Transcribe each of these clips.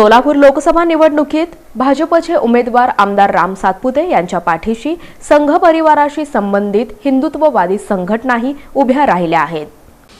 सोलापूर लोकसभा निवडणुकीत भाजपचे उमेदवार आमदार राम सातपुते यांच्या पाठीशी संघ परिवाराशी संबंधित हिंदुत्ववादी संघटनाही उभ्या राहिल्या आहेत.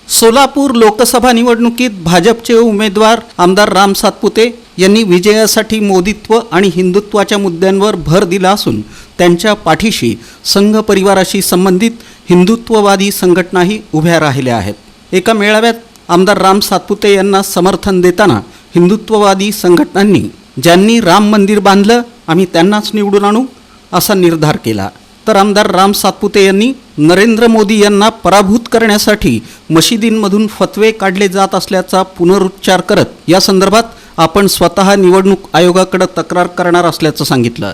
सोलापूर लोकसभा निवडणुकीत भाजपचे उमेदवार आमदार राम सातपुते यांनी विजयासाठी मोदीत्व आणि हिंदुत्वाच्या मुद्द्यांवर भर दिला असून त्यांच्या पाठीशी संघ परिवाराशी संबंधित हिंदुत्ववादी संघटनाही उभ्या राहिल्या आहेत. एका मेळाव्यात आमदार राम सातपुते यांना समर्थन देताना हिंदुत्ववादी संघटनांनी ज्यांनी राम मंदिर बांधलं आम्ही त्यांनाच निवडून आणू असा निर्धार केला. तर आमदार राम सातपुते यांनी नरेंद्र मोदी यांना पराभूत करण्यासाठी मशिदींमधून फतवे काढले जात असल्याचा पुनरुच्चार करत या संदर्भात आपण स्वतः निवडणूक आयोगाकडे तक्रार करणार असल्याचं सांगितलं.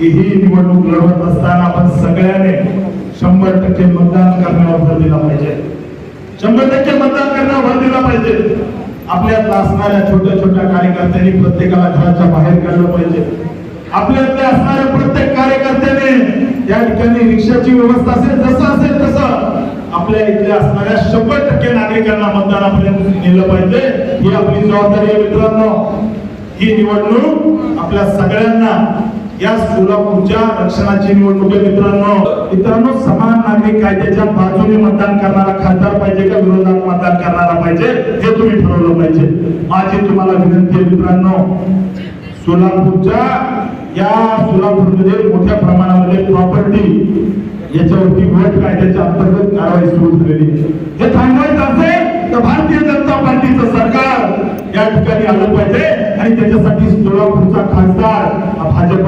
ही निवडणूक लढवत असताना आपण सगळ्याने शंभर टक्के मतदान करण्यावर भर दिला पाहिजे शंभर टक्के मतदान करण्यावर भर दिला पाहिजे आपल्यातल्या असणाऱ्या छोट्या छोट्या कार्यकर्त्यांनी प्रत्येकाला घराच्या बाहेर काढलं पाहिजे. आपल्यातल्या असणाऱ्या प्रत्येक कार्यकर्त्याने या ठिकाणी रिक्षाची व्यवस्था असेल जसं असेल तसं आपल्या इथल्या असणाऱ्या शंभर टक्के नागरिकांना मतदानापर्यंत नेलं पाहिजे. ही आपली जबाबदारी आहे मित्रांनो. ही निवडणूक आपल्या सगळ्यांना या सोलापूरच्या रक्षणाची निवडणूक आहे मित्रांनो. मित्रांनो समान नागरिक कायद्याच्या बाजूने मतदान करणारा खासदार पाहिजे का? विरोधात मतदान करणारा पाहिजे? हे तुम्ही ठरवलं पाहिजे. माझी तुम्हाला विनंती आहे मित्रांनो. सोलापूरच्या या सोलापूरमध्ये मोठ्या प्रमाणामध्ये प्रॉपर्टी याच्यावरती वट कायद्याच्या अंतर्गत कारवाई सुरू झालेली हे थांबवायचं असेल तर भारतीय जनता पार्टी सरकार या ठिकाणी आलं पाहिजे आणि त्याच्यासाठी सोलापूरचा खासदार भाजप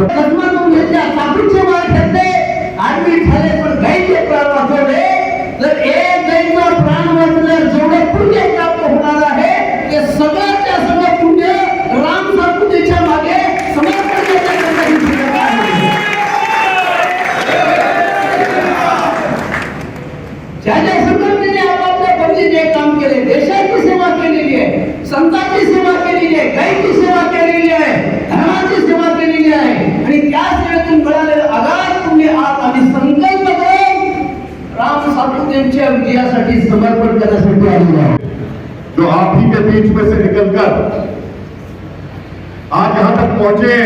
समर्पण करण्यासाठी जो आप ही के बीच में से निकलकर आज यहाँ तक पहुँचे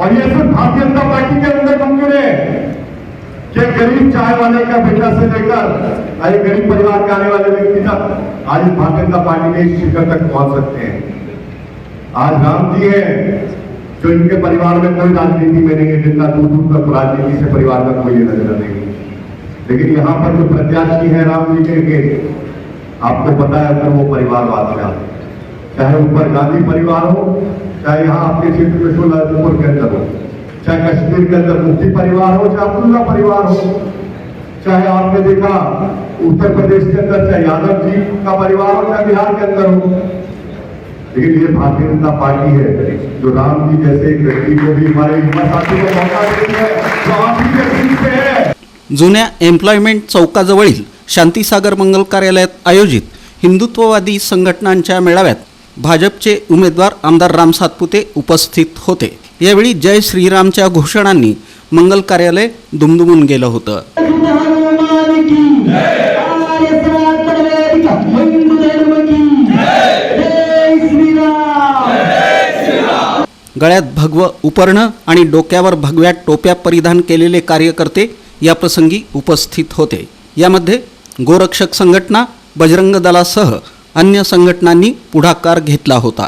और ये सिर्फ़ भारतीय जनता पार्टी के अंदर कमज़ोर है कि गरीब चाय वाले का बेटा से लेकर एक गरीब परिवार के आने वाले व्यक्ति तक आज भारतीय जनता पार्टी इस शिखर तक पहुँच सकते हैं। आज राम जी है जो इनके परिवार में कोई राजनीति में नहीं है, जिनका दूर दूर तक राजनीति से परिवार का कोई नज़र नहीं लेकिन यहाँ पर जो प्रत्याशी है राम जी के, के आपको पता है अगर वो परिवारवाद का चाहे ऊपर गांधी परिवार हो चाहे यहाँ आपके क्षेत्र में सोलापुर के अंदर हो चाहे कश्मीर के अंदर मुफ्ती परिवार हो चाहे अब्दुल्ला परिवार हो चाहे आपने देखा उत्तर प्रदेश के अंदर चाहे यादव जी का परिवार हो चाहे बिहार के अंदर हो। लेकिन ये भारतीय जनता पार्टी है जो राम जी जैसे एक व्यक्ति को भी हमारे युवा साथी को मौका देती है जो आप ही के है। जुन्या एम्प्लॉयमेंट चौकाजवळील शांतीसागर मंगल कार्यालयात आयोजित हिंदुत्ववादी संघटनांच्या मेळाव्यात भाजपचे उमेदवार आमदार राम सातपुते उपस्थित होते. यावेळी जय श्रीरामच्या घोषणांनी मंगल कार्यालय दुमदुमून गेलं होतं. गळ्यात भगवं उपरणं आणि डोक्यावर भगव्या टोप्या परिधान केलेले कार्यकर्ते या प्रसंगी उपस्थित होते. यामध्ये गोरक्षक संघटना बजरंग दलासह अन्य संघटनांनी पुढाकार घेतला होता.